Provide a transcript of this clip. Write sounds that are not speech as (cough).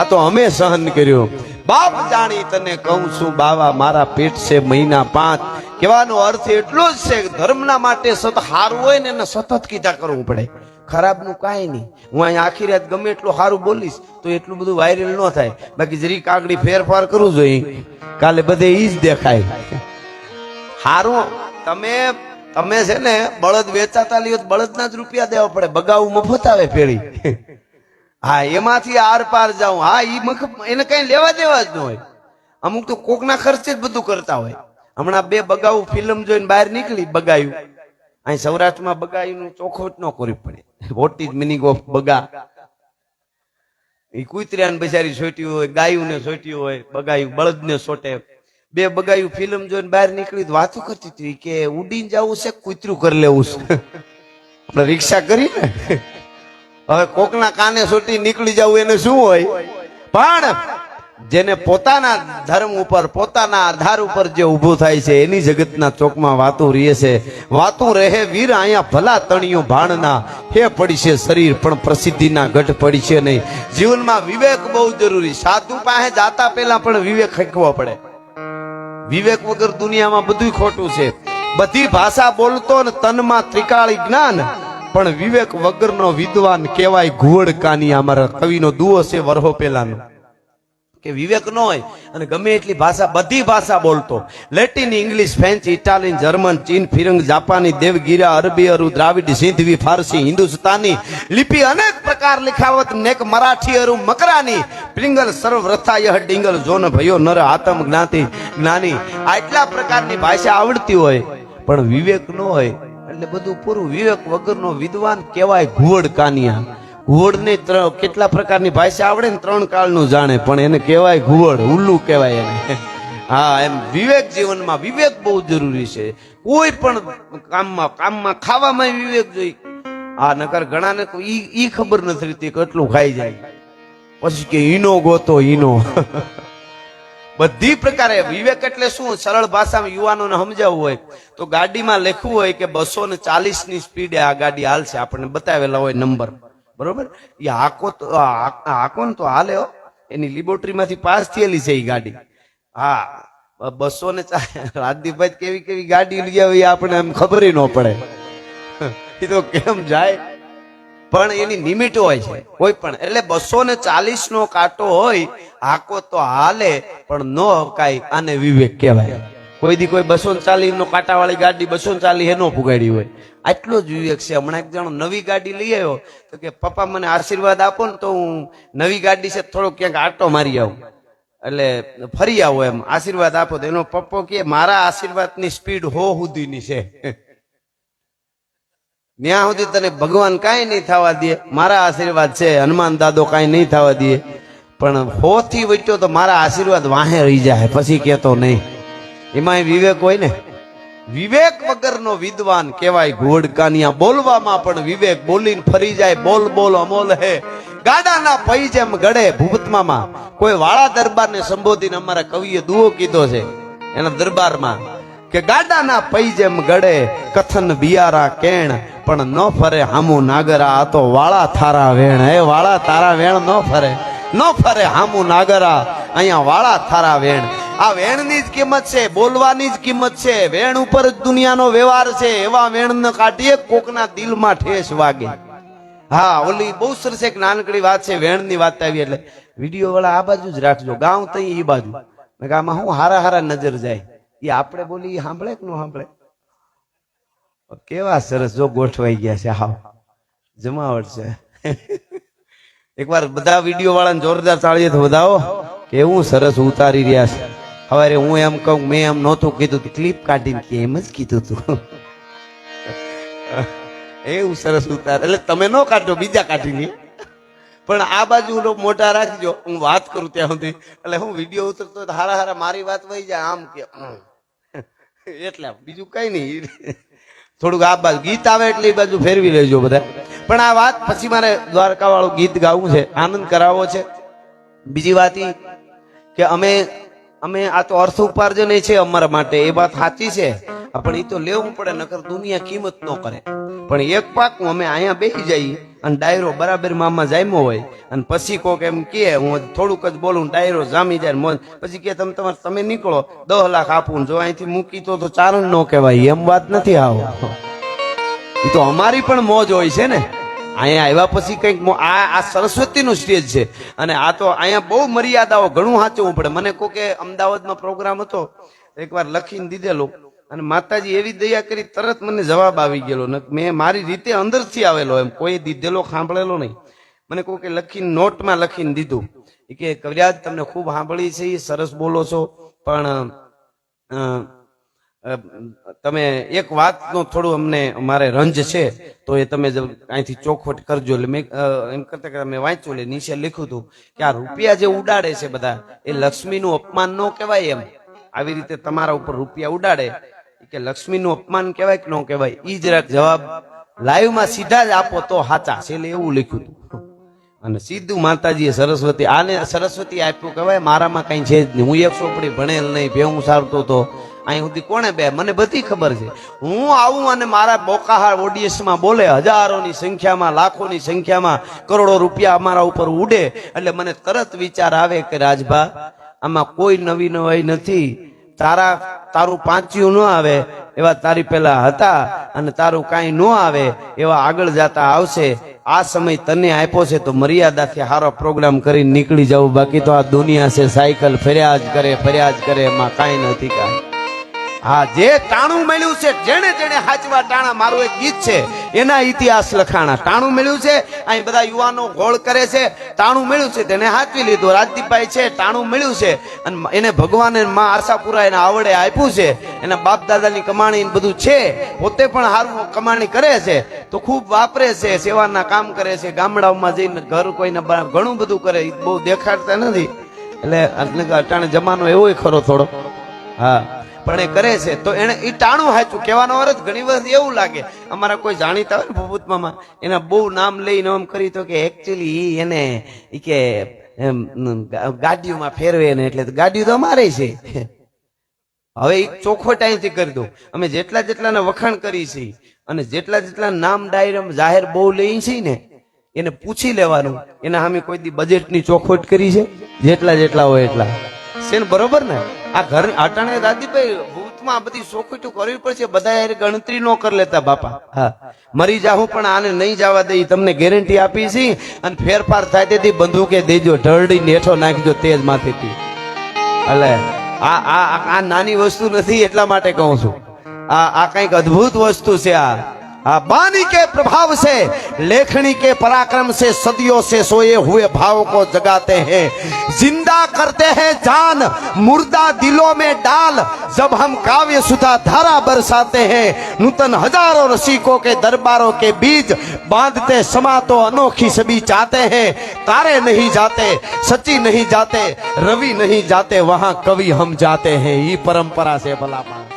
આ તો અમે સહન કર્યો. બાપ જાણી તને કહું છું, બાવા, મારા પેટ છે મહિના પાંચ. કહેવાનો અર્થ એટલો જ છે ધર્મના માટે સતત હારું હોય ને એને સતત કીધા કરવું પડે. ખરાબનું કાંઈ નહીં. હું અહીંયા આખી રાત ગમે એટલું સારું બોલીશ, તો એટલું બધું વાયરલ ન થાય. બાકી જરી કાગડી ફેરફાર કરવું જોઈએ કાલે બધે એ જ દેખાય. હારું, તમે તમે છે ને બળદ વેચાતા લ્યો બળદના જ રૂપિયા દેવા પડે. બગાવું મફત આવે પેઢી હા, એમાંથી આર પાર જાઉં. હા એ મખ એને કઈ લેવા દેવા જ ન હોય. અમુક તો કોકના ખર્ચે જ બધું કરતા હોય. હમણાં બે બગાવું ફિલ્મ જોઈને બહાર નીકળી, બગાયું. અહીં સૌરાષ્ટ્રમાં બગાયું ચોખવટ ન કરવી પડે. વોટ ઇઝ મિનિંગ ઓફ બગા? એ કૂતર્યાને બિચારી સોટ્યું હોય ગાયું ને સોટ્યું હોય, બગાયું બળદ ને સોટે. બે બગાયું ફિલ્મ જોઈને બહાર નીકળી વાતો કરતી હતી કે ઉડીને જવું છે કુતરું કરી લેવું છે? (laughs) આપણે રિક્ષા કરી ને? (laughs) હવે કોકના કાને સોટી નીકળી જવું એને શું હોય? પણ જેને પોતાના ધર્મ ઉપર, પોતાના આધાર ઉપર જે ઊભું થાય છે, એની જગતના ચોકમાં વાતું રહે છે. વાતું રહે વીર અહીંયા ભલા તણિયું ભાણના. હે પડી છે શરીર, પણ પ્રસિદ્ધિના ગઢ પડી છે નહીં. જીવનમાં વિવેક બહુ જરૂરી. સાધુ પાસે જાતા પહેલા પણ વિવેક ખેંચવો પડે. વિવેક વગર દુનિયામાં બધું ખોટું છે. બધી ભાષા બોલતો ને તનમાં ત્રિકાળી જ્ઞાન. પણ વિવેક વગરનો વિદ્વાન કહેવાય ઘુવડ કાની અમારા કવિનો દુઓ છે વરહો પેલાનો. કે વિવેક ન હોય અને ગમે એટલી ભાષા, બધી ભાષા બોલતો. Latin, English, French, Italian, German, ચીન, ફિરંગ, જાપાની, દેવગીરા, અરબી, અરુ, દ્રાવિડ, સિંધવી, ફારસી, હિન્દુસ્તાની લિપિ અનેક પ્રકાર લિખાવત, નેક મરાઠી, અરુ, મકરાની. પ્રિંગલ સર્વ રથાયહ ડિંગલ જોન ભયો નર આતમ જ્ઞાતિ જ્ઞાની. આટલા પ્રકારની ભાષા આવડતી હોય, પણ વિવેક ન હોય એટલે બધું પૂરું વિવેક વગરનો વિદ્વાન કહેવાય ઘુવડ કાનિયા. ઘુવડ ને કેટલા પ્રકારની ભાષા આવડે ને ત્રણ કાળનું જાણે, પણ એને કહેવાય ઘુવડ ઉલ્લુ કહેવાય એને. હા, એમ વિવેક જીવનમાં વિવેક બહુ જરૂરી છે. કોઈ પણ કામમાં કામમાં ખાવામાં વિવેક જોઈ. આ નકર ઘણાને ઈ ખબર નથી રહેતી કેટલું ખાઈ જાય. પછી કે ઈનો ગોતો, ઈનો. બધી પ્રકારે વિવેક એટલે શું? સરળ ભાષામાં યુવાનોને સમજાવવું હોય, તો ગાડીમાં લખવું હોય કે બસો ને ચાલીસની સ્પીડે આ ગાડી હાલશે. આપણને બતાવેલા હોય નંબર. બરોબર? એ હાકો તો હાકો ને તો હાલે એની લિબોરેટરીમાંથી પાસ થયેલી છે એ ગાડી. હા. બસો ને રાજદીપભાઈ કેવી કેવી ગાડી લઈ આવી આપણે એમ ખબર ન પડે. એ તો કેમ જાય? પણ એની લિમિટ હોય છે. કોઈ પણ. એટલે બસો ને ચાલીસ નો કાંટો હોય, હાકો તો હાલે, પણ ન હકાય, આને વિવેક કહેવાય. કોઈ દી કોઈ બસો ને ચાલીસ નો કાંટા વાળી ગાડી બસો ને ચાલીસ એનો પુગાડી હોય. આટલો જ વિવેક છે. હમણાં એક જણો નવી ગાડી લઈ આવ્યો. તો કે, પપ્પા, મને આશીર્વાદ આપો ને તો હું નવી ગાડી છે થોડો ક્યાંક આટો મારી આવું. એટલે ફરી આવો એમ. આશીર્વાદ આપો. તો એનો પપ્પો કે, મારા આશીર્વાદની સ્પીડ હો સુધીની છે. ત્યાં સુધી તને ભગવાન કાંઈ નહીં થવા દે. મારા આશીર્વાદ છે, હનુમાન દાદો કાંઈ નહીં થવા દે. પણ હોથી વચ્ચો તો મારા આશીર્વાદ વાહે રહી જાય, પછી કહેતો નહીં. એમાંય વિવેક હોય ને? વિવેક વગરનો વિદ્વાન કહેવાય ઘોડકાનિયા. બોલવામાં પણ વિવેક બોલીને ફરી જાય, બોલ બોલ, અમોલ હે. ગાડાના પૈ જેમ ગળે ભૂપતમામાં. કોઈ વાળા દરબારને સંબોધીને અમારા કવિએ દુઓ કીધો છે, એના દરબારમાં. કે ગાડાના પૈ જેમ ગળે, કથન બિયારા કેણ, પણ ન ફરે હામુ નાગરા, આ તો વાળા થારા વેણ. એ વાળા તારા વેણ ન ફરે ન ફરે હામુ નાગરા, અહીંયા વાળા થારા વેણ. આ વેણની જ કિંમત છે, બોલવાની જ કિંમત છે, વેણ ઉપર જ દુનિયાનો વ્યવહાર છે, એવા વેણ ન કાઢીએ કોકના દિલમાં ઠેસ વાગે. હા, ઓલી બહુ સરસ એક નાનકડી વાત છે, વેણની વાત આવી એટલે. વીડિયો વાળા આ બાજુ જ રાખજો ગાઉં તઈ એ બાજુ. આમાં હું હારા હારા નજર જાય. એ આપણે બોલી સાંભળે કે ન સાંભળે? કેવા સરસ જો ગોઠવાઈ ગયા છે, હાવ. જમાવટ છે. એકવાર બધા વીડિયો વાળાને જોરદાર તાળીએ વધાવો કેવું સરસ ઉતારી રહ્યા છે. હવે હું એમ કહું, મેં એમ નહોતું કીધું ક્લિપ કાઢીને કે એમ જ કીધું તું. એવું સરસ ઉતાર. એટલે તમે ન કાઢો, બીજા કાઢીને પણ આ બાજુ મોટા રાખજો. હું વાત કરું ત્યાં સુધી. એટલે હું વીડિયો ઉતરતો હારા હારા મારી વાત વહી જાય. આમ કે. એટલે બીજું કઈ નહીં. થોડુંક આ બાજુ ગીત આવે એટલે એ બાજુ ફેરવી લેજો બધા. પણ આ વાત પછી મારે દ્વારકા વાળું ગીત ગાવું છે, આનંદ કરાવવો છે. બીજી વાત ઈ કે અમે અમે આ તો અર્થ ઉપાર્જન છે અમારા માટે. એ વાત સાચી છે. પણ એ તો લેવું પડે, નકર દુનિયા કિંમત ન કરે. પણ એક પાક અમે અહીંયા બેસી જઈએ. અને ડાયરો બરાબર મામા જામ્યો હોય. અને પછી કોક એમ કે હું થોડુંક જ બોલું, ડાયરો જામી જાય મોજ. પછી કે તમે, તમારે, તમે નીકળો દસ લાખ આપું જો અહીંથી મૂકી તો તો ચારણ નો કહેવાય. એમ વાત નથી આવો. એ તો અમારી પણ મોજ હોય છે ને. અહીંયા આવ્યા પછી કંઈક આ આ સરસ્વતીનું સ્ટેજ છે. અને આ તો અહીંયા બહુ મર્યાદાઓ ઘણું સાચવવું પડે. મને કહો કે અમદાવાદમાં પ્રોગ્રામ હતો, એકવાર લખીને દીધેલો. અને માતાજી એવી દયા કરી, તરત મને જવાબ આવી ગયેલો. મેં મારી રીતે અંદરથી આવેલો એમ. કોઈ દીધેલો, સાંભળેલો નહીં. મને કહું કે લખીને, નોટમાં લખીને દીધું. કે, કવિરાજ, તમને ખૂબ સાંભળી છે, સરસ બોલો છો. પણ તમે એક વાતનો થોડું અમને, મારે રંજ છે, તો એ તમે અહીંથી ચોખવટ કરજો. એટલે મેં એમ કરતા કરતા મેં વાંચ્યું, એટલે નીચે લખ્યું હતું કે આ રૂપિયા જે ઉડાડે છે બધા, એ લક્ષ્મીનું અપમાન ન કહેવાય એમ. આવી રીતે તમારા ઉપર રૂપિયા ઉડાડે. કે લક્ષ્મીનું અપમાન કહેવાય કે ન કહેવાય એ જરાક જવાબ લાઈવમાં સીધા જ આપો તો સાચા. છે એવું લખ્યું હતું. અને સીધું માતાજીએ સરસ્વતી, આને સરસ્વતી આપ્યું કહેવાય, મારામાં કઈ છે જ નહીં. હું એક ચોપડી ભણેલ નહીં, ભેહું સારતો તો અહીં સુધી કોણે બે? મને બધી ખબર છે. હું આવું અને મારા બોકાહાર ઓડિયન્સમાં બોલે, હજારોની સંખ્યામાં, લાખોની સંખ્યામાં, કરોડો રૂપિયા અમારા ઉપર ઉડે. એટલે મને તરત વિચાર આવે કે રાજભા, આમાં કોઈ નવી નવાઈ નથી. તારા, તારું પાંચ્યું ન આવે, એવા તારી પેલા હતા અને તારું કાંઈ ન આવે, એવા આગળ જતા આવશે. આ સમય તને આપ્યો છે તો મર્યાદાથી સારો પ્રોગ્રામ કરીને નીકળી જવું બાકી તો આ દુનિયા છે, સાયકલ ફર્યા જ કરે ફર્યા જ કરે, એમાં કાંઈ નથી કાંઈ. હા, જે ટાણું મળ્યું છે, જેણે જેણે હાચવા ટાણા, મારું એક ગીત છે. એના ઇતિહાસ લખાણા. ટાણું મળ્યું છે, અહીં બધા યુવાનો ગોળ કરે છે. ટાણું મળ્યું છે, તેને હાચવી લીધું. રાજદીપભાઈ છે, ટાણું મળ્યું છે. અને એને ભગવાને માં આશાપુરા એને આવડે આપ્યું છે. એના બાપ દાદાની કમાણી બધું છે. પોતે પણ સારું કમાણી કરે છે. તો ખૂબ વાપરે છે, સેવાના કામ કરે છે. ગામડાઓમાં જઈને ઘર કોઈને ઘણું બધું કરે. બહુ દેખાડતા નથી. એટલે એટલે અટાણે જમાનો એવો ખરો થોડો હા. પણ એ કરે છે, તો એને એ ટાણું હાચું કહેવાનો અર્થ ઘણી વખત એવું લાગે, અમારા કોઈ જાણીતા હોય ને ભૂપૂત મામા, એના બહુ નામ લઈને આમ કરી તો કે એકચ્યુઅલી એને એ કે ગાડીઓમાં ફેરવે ને એટલે ગાડીઓ તો અમારે છે. હવે એ ચોખ્ખો અહીંથી કરી દઉં. અમે જેટલા જેટલાના વખાણ કરી છીએ અને જેટલા જેટલા નામ ડાયરમ જાહેર બહુ લઈ છીએ ને, એને પૂછી લેવાનું. એના સામે કોઈ દી બજેટની ચોખવટ કરી છે? જેટલા જેટલા હોય એટલા. છે ને બરોબર ને? આ ઘર અટાણે દાદીભાઈ, ભૂતમાં બધી ચોખવટો કરવી પડશે બધા ગણતરી નો કરી લેતા બાપા. મરી જાઉં, પણ આને નહીં જવા દઈ તમને ગેરંટી આપી છે. અને ફેરફાર થાય તેથી બંદૂકે દેજો ઢળડી નેઠો નાખજો તેજ માથેથી. એટલે આ આ, આ- નાની વસ્તુ નથી એટલા માટે કહું છું. આ આ કંઈક અદ્ભુત વસ્તુ છે આ. बानी के प्रभाव से, लेखनी के पराक्रम से, सदियों से सोए हुए भाव को जगाते हैं। ज़िंदा करते हैं जान, मुर्दा दिलों में डाल। जब हम काव्य सुधा धारा बरसाते हैं, नूतन हज़ारों रसिकों के दरबारों के बीच बांधते समा तो अनोखी सभी चाहते हैं। तारे नहीं जाते सची नहीं जाते, रवि नहीं जाते, वहाँ कवि हम जाते हैं। ये परंपरा से भला मानो